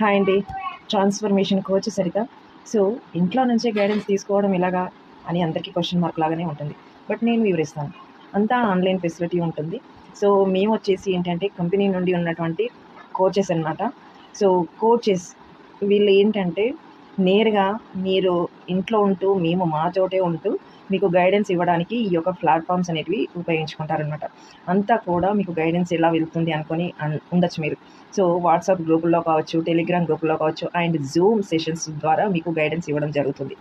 Hi అండి transformation coach Saritha. So ఇంట్లో నుంచే గైడెన్స్ తీసుకోవడం ఎలాగా అని అందరికీ క్వశ్చన్ మార్క్ లాగానే ఉంటుంది. బట్ నేను వివరిస్తాను. అంతా ఆన్లైన్ ఫెసిలిటీ ఉంటుంది. సో మేము వచ్చేసి ఏంటంటే కంపెనీ నుండి ఉన్నటువంటి కోచెస్ అన్నమాట. సో కోచెస్ వీళ్ళు ఏంటంటే నేరుగా మీరు ఇంట్లో ఉంటూ మేము మా చోటే ఉంటూ మీకు గైడెన్స్ ఇవ్వడానికి ఈ యొక్క ప్లాట్ఫామ్స్ అనేటివి ఉపయోగించుకుంటారనమాట అంతా కూడా మీకు గైడెన్స్ ఎలా వెళ్తుంది అనుకొని అన్- ఉండొచ్చు మీరు. సో వాట్సాప్ గ్రూపుల్లో కావచ్చు టెలిగ్రామ్ గ్రూపుల్లో కావచ్చు అండ్ జూమ్ సెషన్స్ ద్వారా మీకు గైడెన్స్ ఇవ్వడం జరుగుతుంది.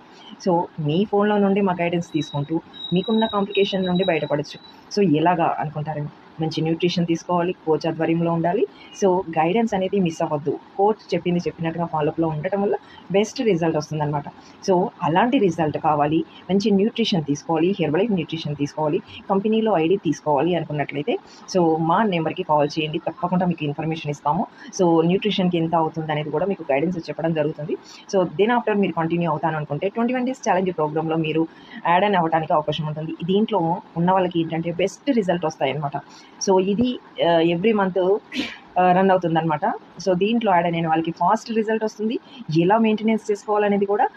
సో మీ ఫోన్లో నుండి మా గైడెన్స్ తీసుకుంటూ మీకున్న కాంప్లికేషన్ నుండి బయటపడచ్చు. సో ఎలాగా అనుకుంటారండి మంచి న్యూట్రిషన్ తీసుకోవాలి కోచ్ ఆధ్వర్యంలో ఉండాలి. సో గైడెన్స్ అనేది మిస్ అవ్వద్దు. కోచ్ చెప్పింది చెప్పినట్టుగా ఫాలోఅప్లో ఉండటం వల్ల బెస్ట్ రిజల్ట్ వస్తుందన్నమాట. సో అలాంటి రిజల్ట్ కావాలి మంచి న్యూట్రిషన్ తీసుకోవాలి హెర్బలైఫ్ న్యూట్రిషన్ తీసుకోవాలి కంపెనీలో ఐడి తీసుకోవాలి అనుకున్నట్లయితే సో మా నెంబర్కి కాల్ చేయండి. తప్పకుండా మీకు ఇన్ఫర్మేషన్ ఇస్తాము. సో న్యూట్రిషన్కి ఎంత అవుతుంది అనేది కూడా మీకు గైడెన్స్ చెప్పడం జరుగుతుంది. సో దెన్ ఆఫ్టర్ మీరు కంటిన్యూ అవుతాను అనుకుంటే ట్వంటీ వన్ డేస్ ఛాలెంజ్ ప్రోగ్రామ్లో మీరు యాడ్ అని అవ్వడానికి అవకాశం ఉంటుంది. దీంట్లో ఉన్న వాళ్ళకి ఏంటంటే బెస్ట్ రిజల్ట్ వస్తాయన్నమాట. సో ఇది uh, ఎవ్రీ మంత్ రన్ అవుతుందన్నమాట. సో దీంట్లో యాడ్ అయిన వాళ్ళకి ఫాస్ట్ రిజల్ట్ వస్తుంది. ఎలా మెయింటెనెన్స్ చేసుకోవాలనేది కూడా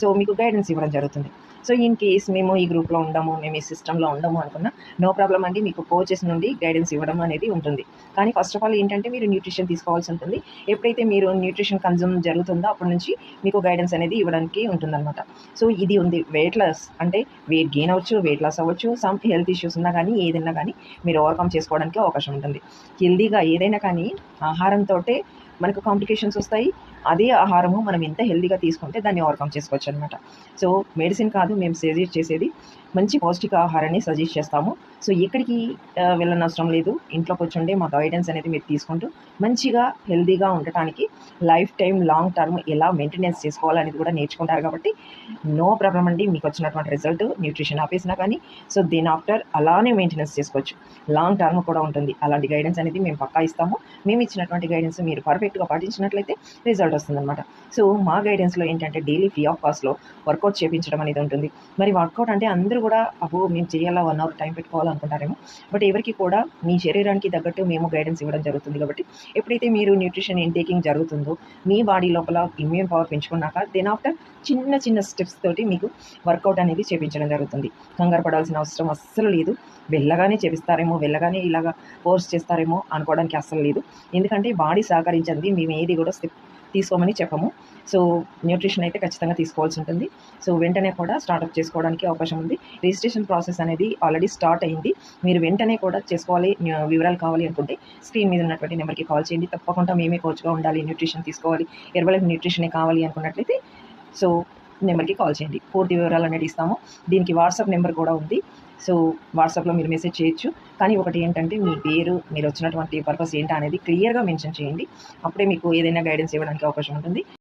సో మీకు గైడెన్స్ ఇవ్వడం జరుగుతుంది. సో ఇన్ కేస్ మేము ఈ గ్రూప్లో ఉండము మేము ఈ సిస్టంలో ఉండము అనుకున్నా నో ప్రాబ్లం అండి. మీకు కోచెస్ నుండి గైడెన్స్ ఇవ్వడం అనేది ఉంటుంది. కానీ ఫస్ట్ ఆఫ్ ఆల్ ఏంటంటే మీరు న్యూట్రిషన్ తీసుకోవాల్సి ఉంటుంది. ఎప్పుడైతే మీరు న్యూట్రిషన్ కన్జ్యూమ్ జరుగుతుందో అప్పటి నుంచి మీకు గైడెన్స్ అనేది ఇవ్వడానికి ఉంటుందన్నమాట. సో ఇది ఉంది వెయిట్ లాస్ అంటే వెయిట్ గెయిన్ అవ్వచ్చు వెయిట్ లాస్ అవ్వచ్చు సమ్ హెల్త్ ఇష్యూస్ ఉన్నా కానీ ఏదైనా కానీ మీరు ఓవర్కమ్ చేసుకోవడానికి అవకాశం ఉంటుంది. హెల్దీగా ఏదైనా కానీ ఆహారంతో మనకు కాంప్లికేషన్స్ వస్తాయి. అదే ఆహారము మనం ఎంత హెల్దీగా తీసుకుంటే దాన్ని ఓవర్కమ్ చేసుకోవచ్చు అనమాట సో మెడిసిన్ కాదు మేము సజెస్ట్ చేసేది మంచి పౌష్టిక ఆహారాన్ని సజెస్ట్ చేస్తాము. సో ఎక్కడికి ఆ, వెళ్ళనవసరం లేదు. ఇంట్లో కూర్చుండే మా గైడెన్స్ అనేది మీరు తీసుకుంటూ మంచిగా హెల్దీగా ఉండటానికి లైఫ్ టైం లాంగ్ టర్మ్ ఎలా మెయింటెనెన్స్ చేసుకోవాలనేది కూడా నేర్చుకుంటారు కాబట్టి నో ప్రాబ్లం అండి. మీకు వచ్చినటువంటి రిజల్ట్ న్యూట్రిషన్ ఆపేసినా కానీ. సో దీని ఆఫ్టర్ అలానే మెయింటెనెన్స్ చేసుకోవచ్చు. లాంగ్ టర్మ్ కూడా ఉంటుంది. అలాంటి గైడెన్స్ అనేది మేము పక్కా ఇస్తాము. మేము ఇచ్చినటువంటి గైడెన్స్ మీరు పర్ఫెక్ట్గా పాటించినట్లయితే రిజల్ట్ వస్తుందన్నమాట. సో మా గైడెన్స్లో ఏంటంటే డైలీ ఫ్రీ ఆఫ్ కాస్ట్లో వర్కౌట్ చేయించడం అనేది ఉంటుంది. మరి వర్కౌట్ అంటే అందరూ కూడా అబ్బో మేము చేయాలా? వన్ అవర్ టైం పెట్టుకోవాలనుకుంటారేమో బట్ ఎవరికి కూడా మీ శరీరానికి తగ్గట్టు మేము గైడెన్స్ ఇవ్వడం జరుగుతుంది కాబట్టి ఎప్పుడైతే మీరు న్యూట్రిషన్ ఇంటేకింగ్ జరుగుతుందో మీ బాడీ లోపల ఇమ్యూన్ పవర్ పెంచుకున్నాక దెన్ ఆఫ్టర్ చిన్న చిన్న స్టెప్స్ తోటి మీకు వర్కౌట్ అనేది చేపించడం జరుగుతుంది. కంగారు పడాల్సిన అవసరం అస్సలు లేదు. వెళ్ళగానే చేపిస్తారేమో వెళ్ళగానే ఇలాగా ఫోర్స్ చేస్తారేమో అనుకోవడానికి అస్సలు లేదు. ఎందుకంటే బాడీ సహకరించింది. మేము ఏది కూడా తీసుకోమని చెప్పము. సో న్యూట్రిషన్ అయితే ఖచ్చితంగా తీసుకోవాల్సి ఉంటుంది. సో వెంటనే కూడా స్టార్ట్అప్ చేసుకోవడానికి అవకాశం ఉంది. రిజిస్ట్రేషన్ ప్రాసెస్ అనేది ఆల్రెడీ స్టార్ట్ అయింది. మీరు వెంటనే కూడా చేసుకోవాలి వివరాలు కావాలి అనుకుంటే స్క్రీన్ మీద ఉన్నటువంటి నెంబర్కి కాల్ చేయండి. తప్పకుండా మేమే కోచ్గా ఉండాలి న్యూట్రిషన్ తీసుకోవాలి. ఎర్బలైఫ్ న్యూట్రిషనే కావాలి అనుకున్నట్లయితే సో నెంబర్కి కాల్ చేయండి. పూర్తి వివరాలు అనేది ఇస్తాము. దీనికి వాట్సాప్ నెంబర్ కూడా ఉంది. సో వాట్సాప్లో మీరు మెసేజ్ చేయొచ్చు. కానీ ఒకటి ఏంటంటే మీ పేరు మీరు వచ్చినటువంటి పర్పస్ ఏంటా అనేది క్లియర్గా మెన్షన్ చేయండి. అప్పుడే మీకు ఏదైనా గైడెన్స్ ఇవ్వడానికి అవకాశం ఉంటుంది.